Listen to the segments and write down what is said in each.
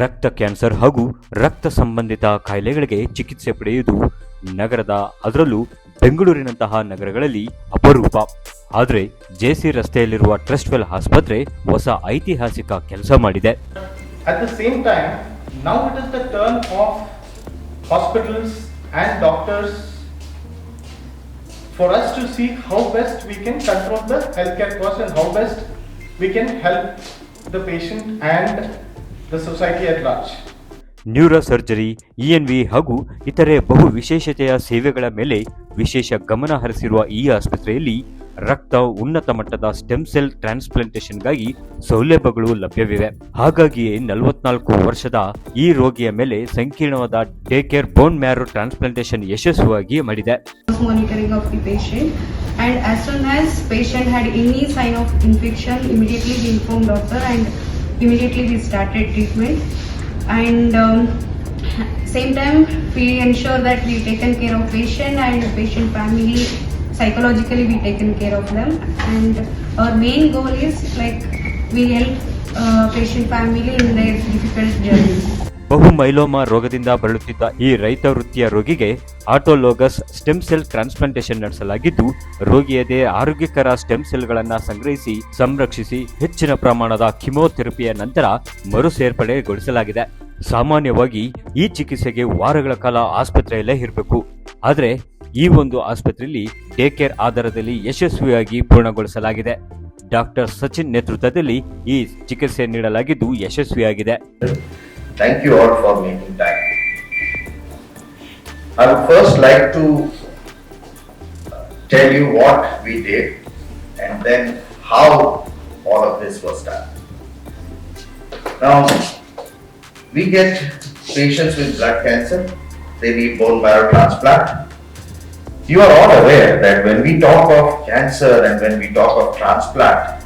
ರಕ್ತ ಕ್ಯಾನ್ಸರ್ ಹಾಗೂ ರಕ್ತ ಸಂಬಂಧಿತ ಕಾಯಿಲೆಗಳಿಗೆ ಚಿಕಿತ್ಸೆ ಪಡೆಯುವುದು ನಗರದ ಅದರಲ್ಲೂ ಬೆಂಗಳೂರಿನಂತಹ ನಗರಗಳಲ್ಲಿ ಅಪರೂಪ. ಆದರೆ ಜೆಸಿ ರಸ್ತೆಯಲ್ಲಿರುವ ಟ್ರಸ್ಟ್ವೆಲ್ ಆಸ್ಪತ್ರೆ ಹೊಸ ಐತಿಹಾಸಿಕ ಕೆಲಸ ಮಾಡಿದೆ. At the same time now it is turn off and doctors for to how best control the health care cost and how best help the patient and the society at large. Neuro surgery ENT ಹಾಗೂ ಇತರೆ ಬಹು ವಿಶೇಷತೆಯ ಸೇವೆಗಳ ಮೇಲೆ ವಿಶೇಷ ಗಮನ ಹರಿಸಿರುವ ಈ ಆಸ್ಪತ್ರೆಯಲ್ಲಿ ರಕ್ತ ಉನ್ನತ ಮಟ್ಟದ ಸ್ಟೆಮ್ ಸೆಲ್ ಟ್ರಾನ್ಸ್ಪ್ಲಾಂಟೇಷನ್ಗಾಗಿ ಸೌಲಭ್ಯಗಳು ಲಭ್ಯವಿವೆ. ಹಾಗಾಗಿಯೇ ನಲವತ್ನಾಲ್ಕು ವರ್ಷದ ಈ ರೋಗಿಯ ಮೇಲೆ ಸಂಕೀರ್ಣವಾದ day care bone marrow transplantation ಯಶಸ್ವಿಯಾಗಿ ಮಾಡಿದೆ. Close monitoring of the patient. And as soon as patient had any sign of infection immediately we informed doctor and immediately we started treatment. And um, same time we ensure that we taken care of patient and patient family psychologically we taken care of them. And our main goal is like we help uh, patient family in their difficult journey ಬಹು myeloma ರೋಗದಿಂದ ಬಳಲುತ್ತಿದ್ದ ಈ ರೈತ ವೃತ್ತಿಯ ರೋಗಿಗೆ autologous stem cell transplantation ನಡೆಸಲಾಗಿದ್ದು, ರೋಗಿಯದೇ ಆರೋಗ್ಯಕರ stem ಸೆಲ್ಗಳನ್ನು ಸಂಗ್ರಹಿಸಿ, ಸಂರಕ್ಷಿಸಿ, ಹೆಚ್ಚಿನ ಪ್ರಮಾಣದ ಕಿಮೋಥೆರಪಿಯ ನಂತರ ಮರು ಸೇರ್ಪಡೆಗೊಳಿಸಲಾಗಿದೆ ಸಾಮಾನ್ಯವಾಗಿ ಈ ಚಿಕಿತ್ಸೆಗೆ ವಾರಗಳ ಕಾಲ ಆಸ್ಪತ್ರೆಯಲ್ಲೇ ಇರಬೇಕು. ಆದರೆ, ಈ ಒಂದು ಆಸ್ಪತ್ರೆಯಲ್ಲಿ ಡೇ ಕೇರ್ ಆಧಾರದಲ್ಲಿ ಯಶಸ್ವಿಯಾಗಿ ಪೂರ್ಣಗೊಳಿಸಲಾಗಿದೆ. ಡಾಕ್ಟರ್ ಸಚಿನ್ ನೇತೃತ್ವದಲ್ಲಿ ಈ ಚಿಕಿತ್ಸೆ ನೀಡಲಾಗಿದ್ದು ಯಶಸ್ವಿಯಾಗಿದೆ. Thank you all for making time. I would first like to uh, tell you what we did and then how all of this was done. Now, we get patients with blood cancer, they need bone marrow transplant. You are all aware that when we talk of cancer and when we talk of transplant,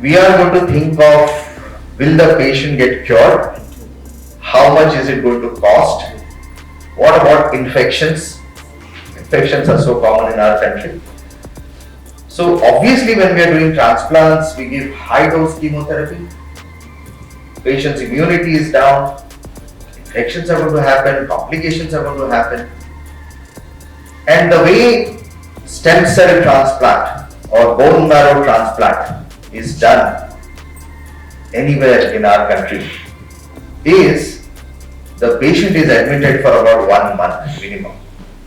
we are going to think of will the patient get cured? How much is it going to cost? What about infections? Infections are so common in our country. So obviously when we are doing transplants, we give high dose chemotherapy. Patient's immunity is down. Infections are going to happen, complications are going to happen. And the way stem cell transplant or bone marrow transplant is done anywhere in our country is the patient is admitted for about one month minimum.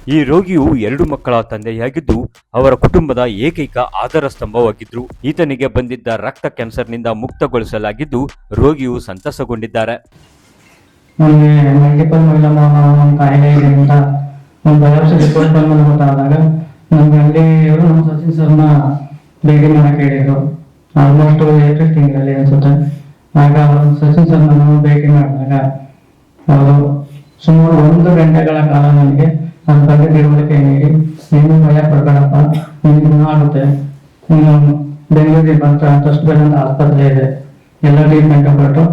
ಈ ರೋಗಿಯು ಎರಡು ಮಕ್ಕಳ ತಂದೆಯಾಗಿದ್ದು ಅವರ ಕುಟುಂಬದ ಏಕೈಕ ಆಧಾರ ಸ್ತಂಭವಾಗಿದ್ರು ಈತನಿಗೆ ಬಂದಿದ್ದ ರಕ್ತ ಕ್ಯಾನ್ಸರ್ನಿಂದ ಮುಕ್ತಗೊಳಿಸಲಾಗಿದ್ದು ರೋಗಿಯು ಸಂತಸಗೊಂಡಿದ್ದಾರೆ ನನಗೆ ಮಲ್ಟಿಪಲ್ ಮೈಲೋಮ ಒಂದು ಕಾಯಿಲೆ ಇದೆ ಅಂತ ಒಂದು ಬಯಾಪ್ಸಿ ರಿಪೋರ್ಟ್ ಬಂದು ಗೊತ್ತಾದಾಗ ನಮ್ಗೆ ಅಲ್ಲಿ ಇವರು ನಮ್ಮ ಸಚಿನ್ ಸರ್ನ ಭೇಟಿ ಮಾಡಕ್ಕೆ ಹೇಳಿದ್ರು ಆಲ್ಮೋಸ್ಟ್ ಏಪ್ರಿಲ್ ತಿಂಗಳಲ್ಲಿ ಅನ್ಸುತ್ತೆ. ಆಗ ಅವ್ರು ಸಚಿನ್ ಸರ್ ನಾನು ಭೇಟಿ ಮಾಡಿದಾಗ ಅವರು ಸುಮಾರು ಒಂದು ಗಂಟೆಗಳ ಕಾಲ ನನಗೆ ನನ್ನ ತಂದೆ ತಿಳುವಳಿಕೆ ನೀಡಿ, ನೀನು ಭಯ ಪಡ್ಬೇಡಪ್ಪ, ನಿನ್ಗೆ ಗುಣ ಆಗುತ್ತೆ. ನೀನು ಬೆಂಗಳೂರಿಗೆ ಬಂತ ಅಂತಷ್ಟು ಅಂತ ಆಸ್ಪತ್ರೆ ಇದೆ. ಎಲ್ಲ ಟ್ರೀಟ್ಮೆಂಟ್ ಕೊಟ್ಟು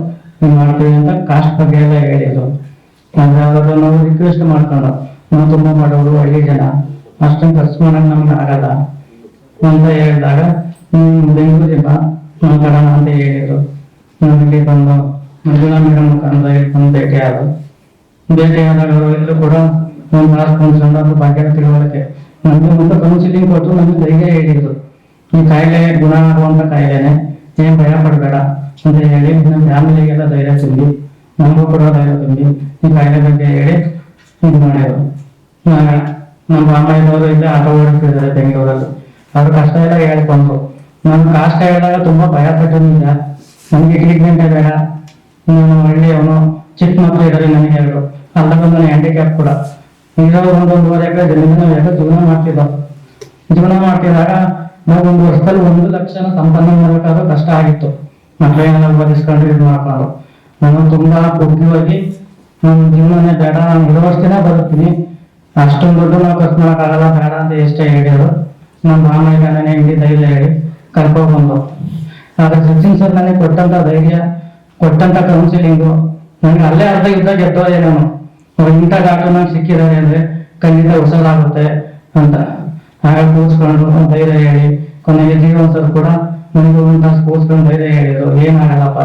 ನೀವು ಮಾಡ್ತೀವಿ ಅಂತ ಕಾಸ್ಟ್ ಬಗ್ಗೆ ಎಲ್ಲ ಹೇಳಿದ್ರು. ಆದ್ರೆ ಅವರು ನಾವು ರಿಕ್ವೆಸ್ಟ್ ಮಾಡ್ಕೊಂಡು, ನಾವು ತುಂಬ ಮಾಡೋರು ಹಳ್ಳಿ ಜನ, ಅಷ್ಟೊಂದು ಖರ್ಚು ಮಾಡಕ್ ನಮ್ಗೆ ಆಗಲ್ಲ. ಅಂತ ಹೇಳಿದಾಗ ಹ್ಮ್ ಬೆಂಗಳೂರಿಗೆ ಬಾ. ಹೇಳಿದ್ರು. ನಾನು ಬಂದು ಮಂಜುಳಾ ಮೇಡಮ್ ಇಲ್ಲಿ ಬಂದು ಭೇಟಿ ಆದ್ರು ಭೇಟಿ ಆದಾಗ ಅವರು ಎಲ್ಲರೂ ಕೂಡ ಒಂದು ಕೌನ್ಸಿಲಿಂಗ್ ಕೊಟ್ಟು ಈ ಕಾಯಿಲೆ ಗುಣ ಆಗುವಂತ ಕಾಯಿಲೆನೆ. ಏನ್ ಭಯ ಪಡಬೇಡ ಅಂತ ಹೇಳಿ ನಮ್ಮ ಫ್ಯಾಮಿಲಿಗೆಲ್ಲ ಧೈರ್ಯ ತುಂಬಿ, ನಮಗೂ ಕೂಡ ಧೈರ್ಯ ತುಂಬಿ ಈ ಕಾಯಿಲೆ ಬಗ್ಗೆ ಹೇಳಿ ಇದು ಮಾಡಿದ್ರು. ನಮ್ಮ ರಾಮಾಯಣದವರು ಇಲ್ಲೇ ಆಟೋ ಓಡಿಸ್ತಿದ್ದಾರೆ ಬೆಂಗಳೂರಲ್ಲಿ. ಅವ್ರ ಕಷ್ಟ ಎಲ್ಲ ಹೇಳ್ಕೊಂಡ್ರು. ನಮ್ ಕಾಸ್ಟ್ ಹೇಳಿದಾಗ ತುಂಬಾ ಭಯ ಪಟ್ಟು ನಿಜ ನಮ್ಗೆ ಟ್ರೀಟ್ಮೆಂಟ್ ಬೇಡ. ನಾನು ಒಳ್ಳೆಯವನು. ಚಿಕ್ಕ ಮಕ್ಕಳು ಇದ್ದಾರೆ ನನಗೆ ಹೇಳಿದ್ರು ಅಲ್ಲ ನನ್ನ ಹ್ಯಾಂಡಿಕ್ಯಾಪ್ ಕೂಡ ಇರೋ ಒಂದು ಒಂದೂವರೆ ಎಕರೆ ಜಮೀನು ಎಲ್ಲ ಜೀವನ ಮಾಡ್ತಿದ್ದ ಜೀವನ ಮಾಡ್ತಿದ್ದಾಗ ನಾವು ಒಂದು ವರ್ಷದಲ್ಲಿ ಒಂದು ಲಕ್ಷನ ಸಂಪಾದನೆ ಮಾಡಬೇಕಾದ್ರೂ ಕಷ್ಟ ಆಗಿತ್ತು. ಮಕ್ಕಳನ್ನ ಓದಿಸ್ಕೊಂಡು ಇದು ಮಾಡ್ಕೊಂಡು. ನಾನು ತುಂಬಾ ಬುದ್ಧಿವಾಗಿ ನನ್ನ ಜೀವನನೇ ಬೇಡ. ನಾನು ಇರೋ ಬದುಕ್ತೀನಿ. ಅಷ್ಟೊಂದು ದುಡ್ಡು ನಾವು ಖರ್ಚು ಮಾಡೋಕ್ಕಾಗಲ್ಲ. ಬೇಡ ಅಂತ ಎಷ್ಟೇ ಹೇಳಿದ್ರು. ನಮ್ಮ ರಾಮಾಯಣ ನನಗೆ ಧೈರ್ಯ ಹೇಳಿ. ಕರ್ಕೊಂಡು ಬಂದು ಆದ್ರೆ ಸಚಿನ್ ಸರ್ ನನಗೆ ಕೊಟ್ಟಂತ ಧೈರ್ಯ, ಕೊಟ್ಟಂತ ಕೌನ್ಸಿಲಿಂಗು ನನಗೆ ಅಲ್ಲೇ ಅರ್ಧ ಇದ್ದ ಗೆದ್ದೋದೆ ನಾನು. ಇಂಥ ಡಾಕ್ಟರ್ ನಂಗೆ ಸಿಕ್ಕಿದ್ದಾರೆ ಅಂದ್ರೆ ಖಂಡಿತ ಹೊಸದಾಗುತ್ತೆ ಅಂತ. ಆಗ ಕೂರಿಸ್ಕೊಂಡು ಧೈರ್ಯ ಹೇಳಿ, ಕೊನೆಗೆ ಜೀವನ್ ಸರ್ ಕೂಡ ನನಗೆ ಒಂದು ತಾಸು ಕೂತ್ಕೊಂಡು ಧೈರ್ಯ ಹೇಳಿದ್ರು ಏನಾಗಲ್ಲಪ್ಪ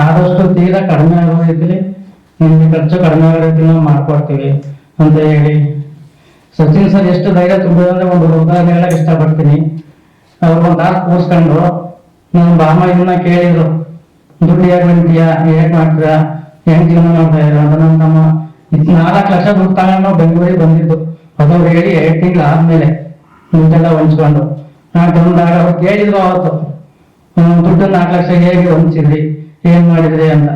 ಆದಷ್ಟು ತೀರಾ ಕಡಿಮೆ ಆಗೋ ರೀತಿಲಿ ನಿಮಗೆ ಖರ್ಚು ಕಡಿಮೆ ಆಗೋ ನಾವು ಮಾಡ್ಕೊಡ್ತೀವಿ ಅಂತ ಹೇಳಿ. ಸಚಿನ್ ಸರ್ ಎಷ್ಟು ಧೈರ್ಯ ತುಂಬಿದ್ರೆ ಒಂದು ಉದಾಹರಣೆ ಹೇಳಕ್ ಇಷ್ಟಪಡ್ತೀನಿ. ಅವ್ರು ಒಂದು ತಾಸು ಕೂರ್ಸ್ಕೊಂಡು ನಮ್ಮ ಬಾಮ ಇದನ್ನ ಕೇಳಿದ್ರು. ದುಡ್ಡು ಹೇಗೆ ಬಂದಿದ್ಯಾ ಹೇಗ್ ಮಾಡ್ತೀರಾ? ಹೆಂಗ್ ಜೀವನ ಮಾಡ್ತಾ ಇದ್ದೀರಾ ಅಂತ ನಮ್ಮ ತಮ್ಮ ನಾಲ್ಕು ಲಕ್ಷ ದುಡ್ಡು ತಗೊಂಡು ನಾವು ಬೆಂಗಳೂರಿಗೆ ಬಂದಿದ್ದು. ಅದು ಅವ್ರು ಹೇಳಿ ಎರಡು ತಿಂಗಳು ಆದ್ಮೇಲೆ ದುಡ್ಡೆಲ್ಲ ಹೊಂಚ್ಕೊಂಡು. ನಾನು ಬಂದಾಗ ಅವ್ರು ಕೇಳಿದ್ರು ಅವತ್ತು ದುಡ್ಡು ನಾಲ್ಕು ಲಕ್ಷ ಹೇಗೆ ಹೊಂಚಿದ್ರಿ? ಏನ್ ಮಾಡಿದ್ರಿ? ಅಂತ.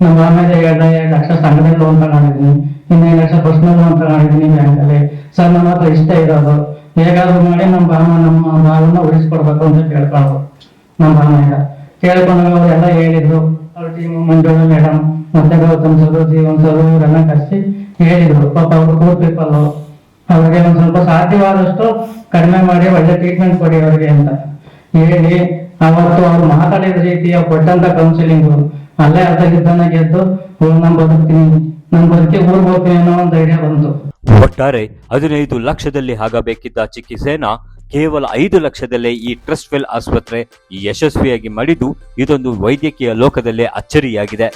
ನಮ್ಮ ಆಮೇಲೆ ಹೇಳ್ದ ಎರಡು ಲಕ್ಷ ಸಂಘದಲ್ಲಿ ಲೋನ್ ತಗೊಂಡಿದ್ದೀನಿ. ಇನ್ನೈದು ಲಕ್ಷ ಪರ್ಸನಲ್ ಲೋನ್ ತಗೊಂಡಿದ್ದೀನಿ ಬ್ಯಾಂಕಲ್ಲಿ. ಸರ್, ನನ್ನ ಹತ್ರ ಇಷ್ಟ ಇರೋದು. ಹೇಗಾದ್ರೂ ಮಾಡಿ ನಮ್ಮ ಭಾವ ನಮ್ಮ ಭಾವನ ಉಳಿಸ್ಕೊಡ್ಬೇಕು ಅಂತ ಕೇಳ್ಕೊಂಡು ನಮ್ಮ ಭಾವನೆಯಿಂದ. ಕೇಳ್ಕೊಂಡಾಗ ಅವರೆಲ್ಲ ಹೇಳಿದ್ರು. ಅವ್ರ ಟೀಮ್ ಮಂಜುಳ ಮೇಡಮ್ ಮತ್ತೆ ಗೌತಮ್ ಸರ್ ಜೀವನ್ ಸರ್ ಇವರೆಲ್ಲ ಕರೆಸಿ ಹೇಳಿದ್ರು. ಪಾಪ ಅವ್ರು ಪೂರ್ ಪೀಪಲ್ ಅವ್ರಿಗೆ ಒಂದ್ ಸ್ವಲ್ಪ ಸಾಧ್ಯವಾದಷ್ಟು ಕಡಿಮೆ ಮಾಡಿ ಒಳ್ಳೆ ಟ್ರೀಟ್ಮೆಂಟ್ ಕೊಡಿ ಅವರಿಗೆ ಅಂತ. ಹೇಳಿ ಅವತ್ತು ಅವ್ರು ಮಾತಾಡಿದ ರೀತಿಯ ಕೊಟ್ಟಂತ ಕೌನ್ಸಿಲಿಂಗ್ ಅಲ್ಲೇ ಅರ್ಧ ಗಿದ್ದನ್ನ ಗೆದ್ದು ನಾನು ಬದುಕ್ತೀನಿ. ಬದುಕಿ ಒಂದು ಐಡಿಯಾ ಬಂತು. ಒಟ್ಟಾರೆ ಹದಿನೈದು ಲಕ್ಷದಲ್ಲಿ ಆಗಬೇಕಿದ್ದ ಚಿಕಿತ್ಸೆನ ಕೇವಲ ಐದು ಲಕ್ಷದಲ್ಲೇ ಈ ಟ್ರಸ್ಟ್ ವೆಲ್ ಆಸ್ಪತ್ರೆ ಯಶಸ್ವಿಯಾಗಿ ಮಾಡಿದ್ದು ಇದೊಂದು ವೈದ್ಯಕೀಯ ಲೋಕದಲ್ಲೇ ಅಚ್ಚರಿಯಾಗಿದೆ.